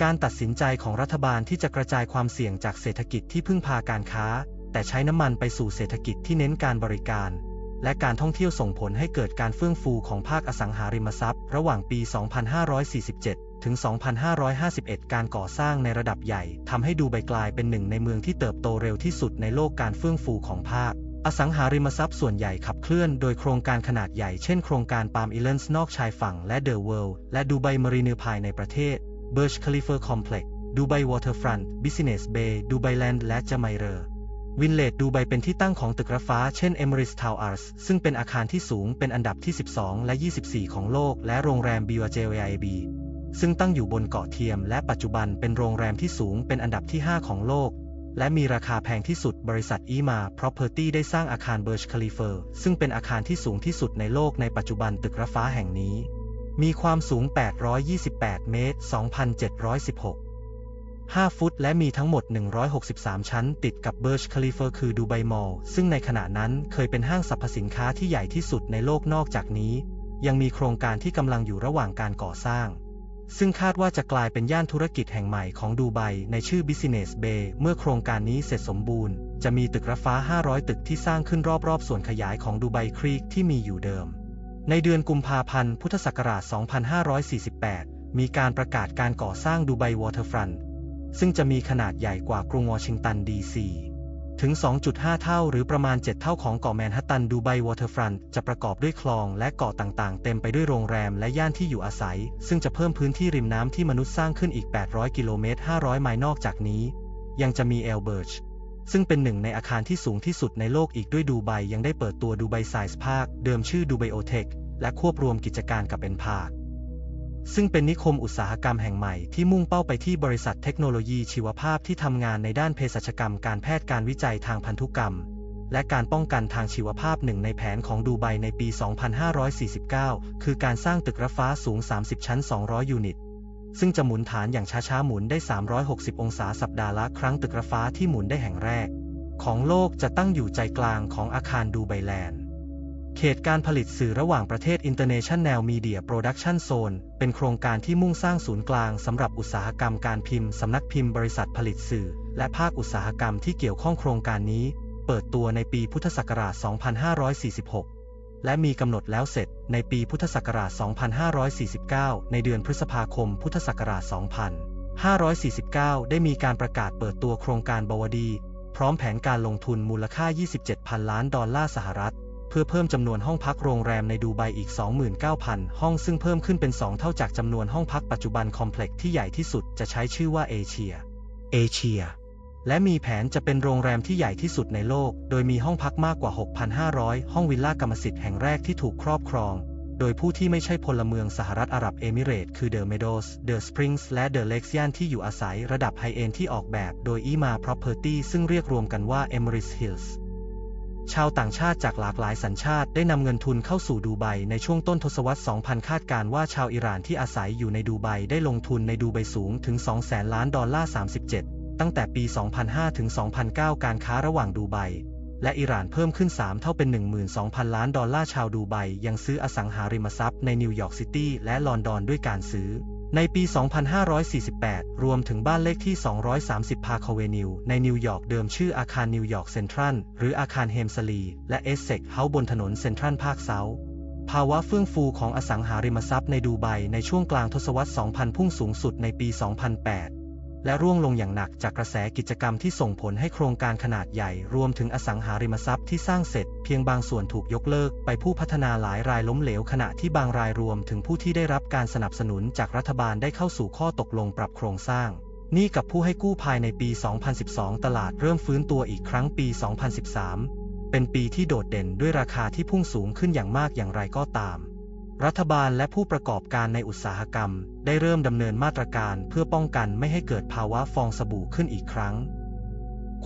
การตัดสินใจของรัฐบาลที่จะกระจายความเสี่ยงจากเศรษฐกิจที่พึ่งพาการค้า แต่ใช้น้ำมันไปสู่เศรษฐกิจที่เน้นการบริการ และการท่องเที่ยวส่งผลให้เกิดการเฟื่องฟูของภาคอสังหาริมทรัพย์ ระหว่างปี 2547 ถึง 2551 การก่อสร้างในระดับใหญ่ทำให้ดูไบกลายเป็นหนึ่งในเมืองที่เติบโตเร็วที่สุดในโลกการเฟื่องฟูของภาคอสังหาริมทรัพย์ส่วนใหญ่ขับเคลื่อนโดยโครงการขนาดใหญ่เช่นโครงการปาล์มอิเลนส์นอกชายฝั่งและเดอะเวิลด์และดูไบมารีเนภายในประเทศ Burj Khalifa Complex ดูไบวอเตอร์ฟรอนต์ Business Bay ดูไบแลนด์และจาไมเรอร์วินเลดดูไบเป็นที่ตั้งของตึกระฟ้าเช่น Emirates Towers ซึ่งเป็นอาคารที่สูงเป็นอันดับที่ 12 และ 24 ของโลก และโรงแรม BRJAIB ซึ่งตั้งอยู่บนเกาะเทียม และปัจจุบันเป็นโรงแรมที่สูงเป็นอันดับที่ 5 ของโลก และมีราคาแพงที่สุดบริษัทอีมา Property ได้สร้างอาคาร Burj Khalifa ซึ่งเป็นอาคารที่สูงที่สุดในโลกในปัจจุบันตึกระฟ้าแห่งนี้ มีความสูง 828 เมตร 2,716 5 ฟุต และมีทั้งหมด 163 ชั้น ติดกับเบิร์ชคาลิเฟอร์คือดูไบมอลล์ซึ่งในขณะนั้นเคยเป็นห้างสรรพสินค้าที่ใหญ่ที่สุดในโลกนอกจากนี้ ยังมีโครงการที่กำลังอยู่ระหว่างการก่อสร้าง ซึ่งคาดว่าจะกลายเป็นย่านธุรกิจแห่งใหม่ของดูไบในชื่อ Business Bay เมื่อโครงการนี้เสร็จสมบูรณ์ จะมีตึกระฟ้า 500 ตึกที่สร้างขึ้นรอบๆ ส่วนขยายของดูไบครีกที่มีอยู่เดิม ในเดือนกุมภาพันธ์ พุทธศักราช 2548 มีการประกาศการก่อสร้างดูไบวอเตอร์ฟรอนต์ซึ่งจะมีขนาดใหญ่กว่ากรุงวอชิงตันดีซีถึง 2.5 เท่าหรือประมาณ 7 เท่าของเกาะแมนฮัตตันดูไบวอเตอร์ฟรอนต์จะประกอบด้วยคลองและเกาะต่างๆ เต็มไปด้วยโรงแรมและย่านที่อยู่อาศัย ซึ่งจะเพิ่มพื้นที่ริมน้ำที่มนุษย์สร้างขึ้นอีก 800 กิโลเมตร 500 ไมล์นอกจากนี้ ยังจะมีเอลเบิร์ช ซึ่งเป็นหนึ่งในอาคารที่สูงที่สุดในโลกอีกด้วยดูไบยังได้เปิดตัวดูไบไซส์พาร์คเดิมชื่อดูไบโอเทคและควบรวมกิจการกับเอ็นพาร์คซึ่งเป็นนิคมอุตสาหกรรมแห่งใหม่ที่มุ่งเป้าไปที่บริษัทเทคโนโลยีชีวภาพที่ทำงานในด้านเภสัชกรรมการแพทย์การวิจัยทางพันธุกรรม และการป้องกันทางชีวภาพหนึ่งในแผนของดูไบในปี 2549 คือการสร้างตึกระฟ้าสูง 30 ชั้น 200 ยูนิต ซึ่งจะหมุนฐานอย่างช้าๆหมุนได้ 360 องศาสัปดาห์ละครั้งตึกระฟ้าที่หมุนได้แห่งแรก ของโลกจะตั้งอยู่ใจกลางของอาคารดูไบแลนด์ เขตการผลิตสื่อระหว่างประเทศ International Media Production Zone เป็นโครงการที่มุ่งสร้างศูนย์กลางสำหรับอุตสาหกรรมการพิมพ์สำนักพิมพ์บริษัทผลิตสื่อ และภาคอุตสาหกรรมที่เกี่ยวข้องโครงการนี้ เปิดตัวในปีพุทธศักราช 2546 และมีกำหนดแล้วเสร็จในปีพุทธศักราช 2549 ในเดือนพฤษภาคม พุทธศักราช 2549 ได้มีการประกาศเปิดตัวโครงการบวดี พร้อมแผนการลงทุนมูลค่า 27พันล้านดอลลาร์สหรัฐ เพื่อเพิ่มจำนวนห้องพักโรงแรมในดูไบอีก 29,000 ห้องซึ่งเพิ่มขึ้นเป็น 2 เท่าจากจำนวนห้องพักปัจจุบันคอมเพล็กซ์ที่ใหญ่ที่สุดจะใช้ชื่อว่าเอเชีย เอเชีย และมีแผนจะเป็นโรงแรมที่ใหญ่ที่สุดในโลก โดยมีห้องพักมากกว่า 6,500 ห้องวิลล่ากรรมสิทธิ์แห่งแรกที่ถูกครอบครอง โดยผู้ที่ไม่ใช่พลเมืองสหรัฐอาหรับเอมิเรตคือเดอะเมโดสเดอะสปริงส์และเดอะเล็กซ์ย่านที่อยู่อาศัยระดับไฮเอ็นที่ออกแบบโดยอีมา Property ซึ่งเรียกรวมกันว่า Emirates Hills ชาวต่างชาติจากหลากหลายสัญชาติได้นำเงินทุนเข้าสู่ดูไบในช่วงต้นทศวรรษ 2000 คาดการว่าชาวอิหร่านที่อาศัยอยู่ในดูไบได้ลงทุนในดูไบสูงถึง2แสนล้านดอลลาร์ 37 ตั้งแต่ปี 2005 ถึง 2009 การค้าระหว่างดูไบและอิหร่านเพิ่มขึ้น 3 เท่าเป็น 12,000 ล้านดอลลาร์ชาวดูไบยังซื้ออสังหาริมทรัพย์ในนิวยอร์กซิตี้และลอนดอนด้วยการซื้อ ในปี 2548 รวมถึงบ้านเลขที่ 230 พาคาเวนิว ในนิวยอร์กเดิมชื่ออาคารนิวยอร์กเซ็นทรัลหรืออาคารเฮมสลีและเอสเซกเฮาส์บนถนนเซ็นทรัลภาคเซาท์ภาวะเฟื่องฟูของอสังหาริมทรัพย์ในดูไบในช่วงกลางทศวรรษ 2000 พุ่งสูงสุดในปี 2008 และร่วงลงอย่างหนักจากกระแสกิจกรรมที่ส่งผลให้โครงการขนาดใหญ่ รวมถึงอสังหาริมทรัพย์ที่สร้างเสร็จ เพียงบางส่วนถูกยกเลิกไปผู้พัฒนาหลายรายล้มเหลวขณะที่บางรายรวมถึงผู้ที่ได้รับการสนับสนุนจากรัฐบาลได้เข้าสู่ข้อตกลงปรับโครงสร้างนี่กับผู้ให้กู้ภายในปี 2012 ตลาดเริ่มฟื้นตัวอีกครั้งปี 2013 เป็นปีที่โดดเด่นด้วยราคาที่พุ่งสูงขึ้นอย่างมากอย่างไรก็ตาม รัฐบาลและผู้ประกอบการในอุตสาหกรรม ได้เริ่มดำเนินมาตรการเพื่อป้องกันไม่ให้เกิดภาวะฟองสบู่ขึ้นอีกครั้ง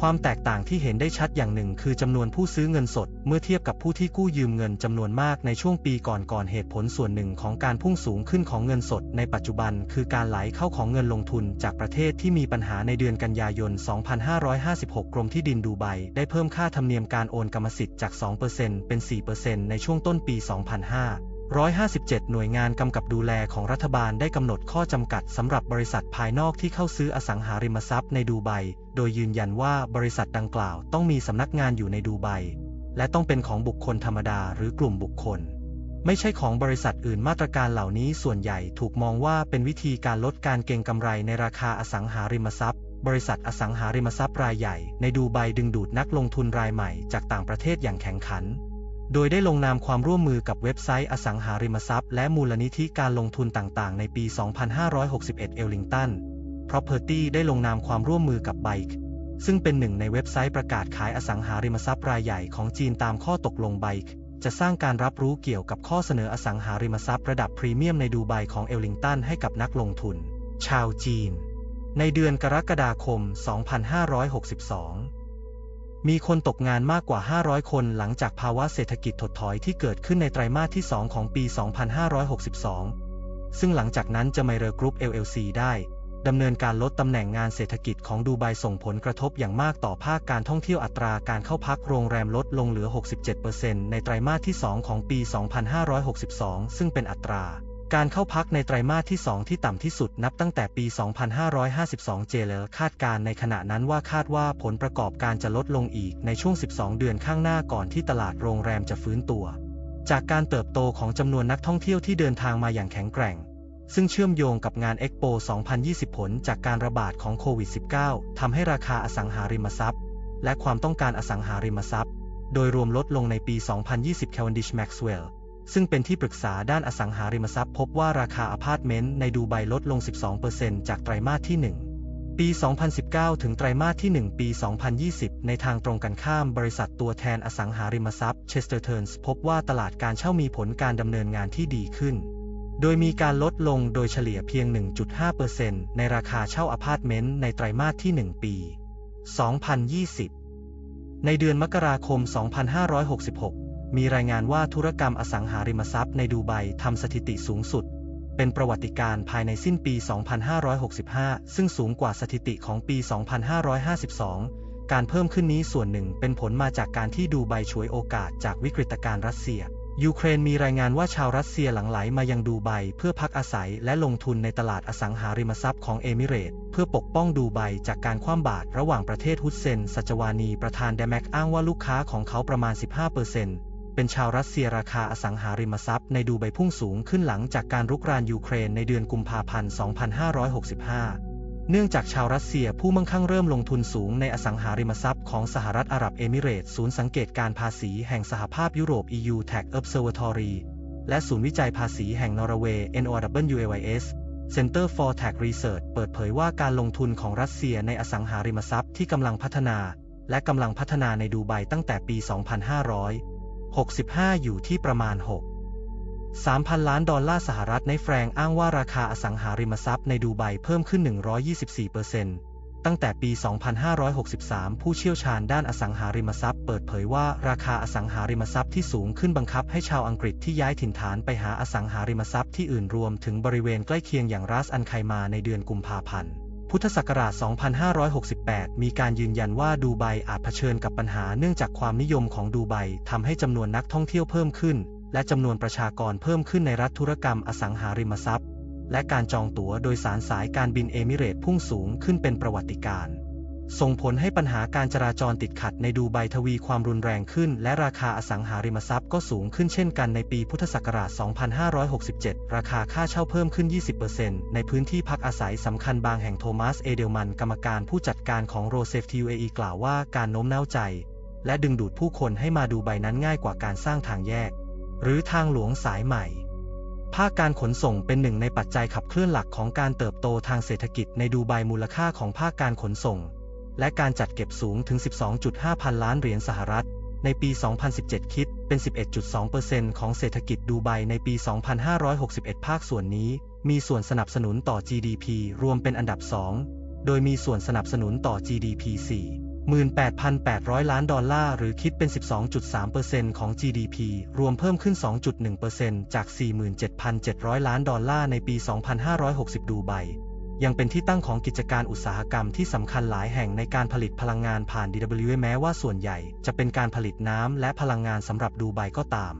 ความแตกต่างที่เห็นได้ชัดอย่างหนึ่งคือจำนวนผู้ซื้อเงินสด เมื่อเทียบกับผู้ที่กู้ยืมเงินจำนวนมากในช่วงปีก่อนก่อนเหตุผลส่วนหนึ่งของการพุ่งสูงขึ้นของเงินสด ในปัจจุบันคือการไหลเข้าของเงินลงทุนจากประเทศที่มีปัญหาในเดือนกันยายน 2556 กรมที่ดินดูไบได้เพิ่มค่าธรรมเนียมการโอนกรรมสิทธิ์จาก 2%เป็น 4%ในช่วงต้นปี 2005 157 หน่วยงานกำกับดูแลของรัฐบาลได้กำหนดข้อจำกัดสำหรับบริษัทภายนอกที่เข้าซื้ออสังหาริมทรัพย์ในดูไบ โดยยืนยันว่าบริษัทดังกล่าวต้องมีสำนักงานอยู่ในดูไบ และต้องเป็นของบุคคลธรรมดาหรือกลุ่มบุคคล ไม่ใช่ของบริษัทอื่นมาตรการเหล่านี้ส่วนใหญ่ถูกมองว่าเป็นวิธีการลดการเก็งกำไรในราคาอสังหาริมทรัพย์ บริษัทอสังหาริมทรัพย์รายใหญ่ในดูไบดึงดูดนักลงทุนรายใหม่จากต่างประเทศอย่างแข่งขัน โดยได้ลงนามความร่วมมือกับเว็บไซต์อสังหาริมทรัพย์และมูลนิธิการลงทุนต่างๆ ในปี 2561 เอลลิงตัน Property ได้ลงนามความร่วมมือกับ b บ k e ซึ่งเป็นหนึ่งในเว็บไซต์ประกาศขายอสังหาริมทรัพย์รายใหญ่ของจีนตามข้อตกลง b บ k e จะสร้างการรับรู้เกี่ยวกับข้อเสนออสังหาริมทรัพย์ระดับพรีเมียมในดูไบของเอลลิงตันให้กับนักลงทุน ชาวจีน ในเดือนกรกฎาคม 2562 มีคนตกงานมากกว่า 500 คนหลังจากภาวะเศรษฐกิจถดถอยที่เกิดขึ้นในไตรมาสที่ 2 ของปี 2562 ซึ่งหลังจากนั้นจะไมเรอกรุ๊ป LLC ได้ดำเนินการลดตำแหน่งงานเศรษฐกิจของดูไบส่งผลกระทบอย่างมากต่อภาคการท่องเที่ยวอัตราการเข้าพักโรงแรมลดลงเหลือ 67%ในไตรมาสที่ 2 ของปี 2562 ซึ่งเป็นอัตรา การเข้าพักในไตรมาสที่ 2 ที่ต่ำที่สุดนับตั้งแต่ปี 2552 เจเลคาดการในขณะนั้นว่าคาดว่าผลประกอบการจะลดลงอีกในช่วง 12 เดือนข้างหน้าก่อนที่ตลาดโรงแรมจะฟื้นตัว จากการเติบโตของจำนวนนักท่องเที่ยวที่เดินทางมาอย่างแข็งแกร่ง ซึ่งเชื่อมโยงกับงาน Expo 2020 ผลจากการระบาดของโควิด -19 ทำให้ราคาอสังหาริมทรัพย์ และความต้องการอสังหาริมทรัพย์ โดยรวมลดลงในปี 2020 Cavendish Maxwell ซึ่งเป็นที่ปรึกษาด้านอสังหาริมทรัพย์พบว่าราคาอพาร์ตเมนต์ในดูไบลดลง 12%จากไตรมาสที่ 1 ปี 2019 ถึงไตรมาสที่ 1 ปี 2020 ในทางตรงกันข้ามบริษัทตัวแทนอสังหาริมทรัพย์ Chesterton's พบว่าตลาดการเช่ามีผลการดำเนินงานที่ดีขึ้น โดยมีการลดลงโดยเฉลี่ยเพียง 1.5%ในราคาเช่าอพาร์ตเมนต์ในไตรมาสที่ 1 ปี 2020 ในเดือนมกราคม 2566 มีรายงานว่าธุรกรรมอสังหาริมทรัพย์ในดูไบทำสถิติสูงสุด เป็นประวัติการภายในสิ้นปี 2565 ซึ่งสูงกว่าสถิติของปี 2552 การเพิ่มขึ้นนี้ส่วนหนึ่งเป็นผลมาจากการที่ดูไบช่วยโอกาสจากวิกฤตการณ์รัสเซีย ยูเครนมีรายงานว่าชาวรัสเซียหลั่งไหลมายังดูไบเพื่อพักอาศัยและลงทุนในตลาดอสังหาริมทรัพย์ของเอมิเรตเพื่อปกป้องดูไบจากการคว่ำบาตรระหว่างประเทศฮุสเซน สัจวานีประธานเดแมกอ้างว่าลูกค้าของเขาประมาณ 15%เป็น เป็นชาวรัสเซียราคาอสังหาริมทรัพย์ในดูไบพุ่งสูงขึ้นหลังจากการรุกรานยูเครนในเดือนกุมภาพันธ์ 2565 เนื่องจากชาวรัสเซียผู้มั่งคั่งเริ่มลงทุนสูงในอสังหาริมทรัพย์ของสหรัฐอาหรับเอมิเรตศูนย์สังเกตการภาษีแห่งสหภาพยุโรป EU Tax Observatory และศูนย์วิจัยภาษีแห่งนอร์เวย์ NORWAYS Center for Tax Research เปิดเผยว่าการลงทุนของรัสเซียในอสังหาริมทรัพย์ที่กำลังพัฒนา และกำลังพัฒนาในดูไบตั้งแต่ปี 2500 65 อยู่ที่ประมาณ 6 3,000 ล้านดอลลาร์สหรัฐในแฟรงอ้างว่าราคาอสังหาริมทรัพย์ในดูไบเพิ่มขึ้น 124%ตั้งแต่ปี 2563 ผู้เชี่ยวชาญด้านอสังหาริมทรัพย์เปิดเผยว่าราคาอสังหาริมทรัพย์ที่สูงขึ้นบังคับให้ชาวอังกฤษที่ย้ายถิ่นฐานไปหาอสังหาริมทรัพย์ที่อื่นรวมถึงบริเวณใกล้เคียงอย่างรัสอันไคมาในเดือนกุมภาพันธ์ พุทธศักราช 2568 มีการยืนยันว่าดูไบอาจเผชิญกับปัญหาเนื่องจากความนิยมของดูไบทำให้จำนวนนักท่องเที่ยวเพิ่มขึ้น และจำนวนประชากรเพิ่มขึ้นในรัฐธุรกรรมอสังหาริมทรัพย์ และการจองตั๋วโดยสารสายการบินเอมิเรตพุ่งสูงขึ้นเป็นประวัติการณ์ ส่งผลให้ปัญหาการจราจรติดขัดในดูไบทวีความรุนแรงขึ้น และราคาอสังหาริมทรัพย์ก็สูงขึ้นเช่นกันในปีพุทธศักราช 2567 ราคาค่าเช่าเพิ่มขึ้น 20%ในพื้นที่พักอาศัยสำคัญบางแห่งโทมัส เอเดลมัน กรรมการผู้จัดการของโรเซฟทีเอกล่าวว่าการโน้มน้าวใจ และดึงดูดผู้คนให้มาดูไบนั้นง่ายกว่าการสร้างทางแยก หรือทางหลวงสายใหม่ภาคการขนส่งเป็นหนึ่งในปัจจัยขับเคลื่อนหลักของการเติบโตทางเศรษฐกิจในดูไบมูลค่าของภาคการขนส่ง และการจัดเก็บสูงถึง 12.5 พันล้านเหรียญสหรัฐ ในปี 2017 คิดเป็น 11.2%ของเศรษฐกิจดูไบในปี 2561 ภาคส่วนนี้ มีส่วนสนับสนุนต่อ GDP รวมเป็นอันดับ 2 โดยมีส่วนสนับสนุนต่อ GDP 4 18,800 ล้านดอลลาร์ หรือคิดเป็น 12.3%ของ GDP รวมเพิ่มขึ้น 2.1%จาก 47,700 ล้านดอลลาร์ในปี 2560 ดูไบ ยังเป็นที่ตั้งของกิจการอุตสาหกรรมที่สำคัญหลายแห่งในการผลิตพลังงานผ่าน DW แม้ว่าส่วนใหญ่ จะเป็นการผลิตน้ำและพลังงานสำหรับดูไบก็ตาม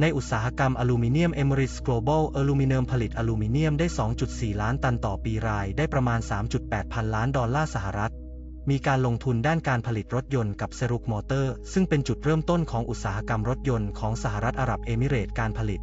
ในอุตสาหกรรมอลูมิเนียม Emirates Global Aluminum ผลิตอลูมิเนียมได้ 2.4 ล้านตันต่อปีรายได้ประมาณ 3.8 พันล้านดอลลาร์สหรัฐ มีการลงทุนด้านการผลิตรถยนต์กับเซรุกมอเตอร์ ซึ่งเป็นจุดเริ่มต้นของอุตสาหกรรมรถยนต์ของสหรัฐอาหรับเอมิเรตส์การผลิต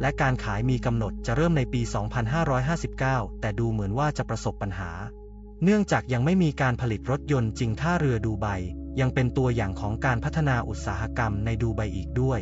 และการขายมีกำหนดจะเริ่มในปี 2559 แต่ดูเหมือนว่าจะประสบปัญหา เนื่องจากยังไม่มีการผลิตรถยนต์จริงท่าเรือดูไบยังเป็นตัวอย่างของการพัฒนาอุตสาหกรรมในดูไบอีกด้วย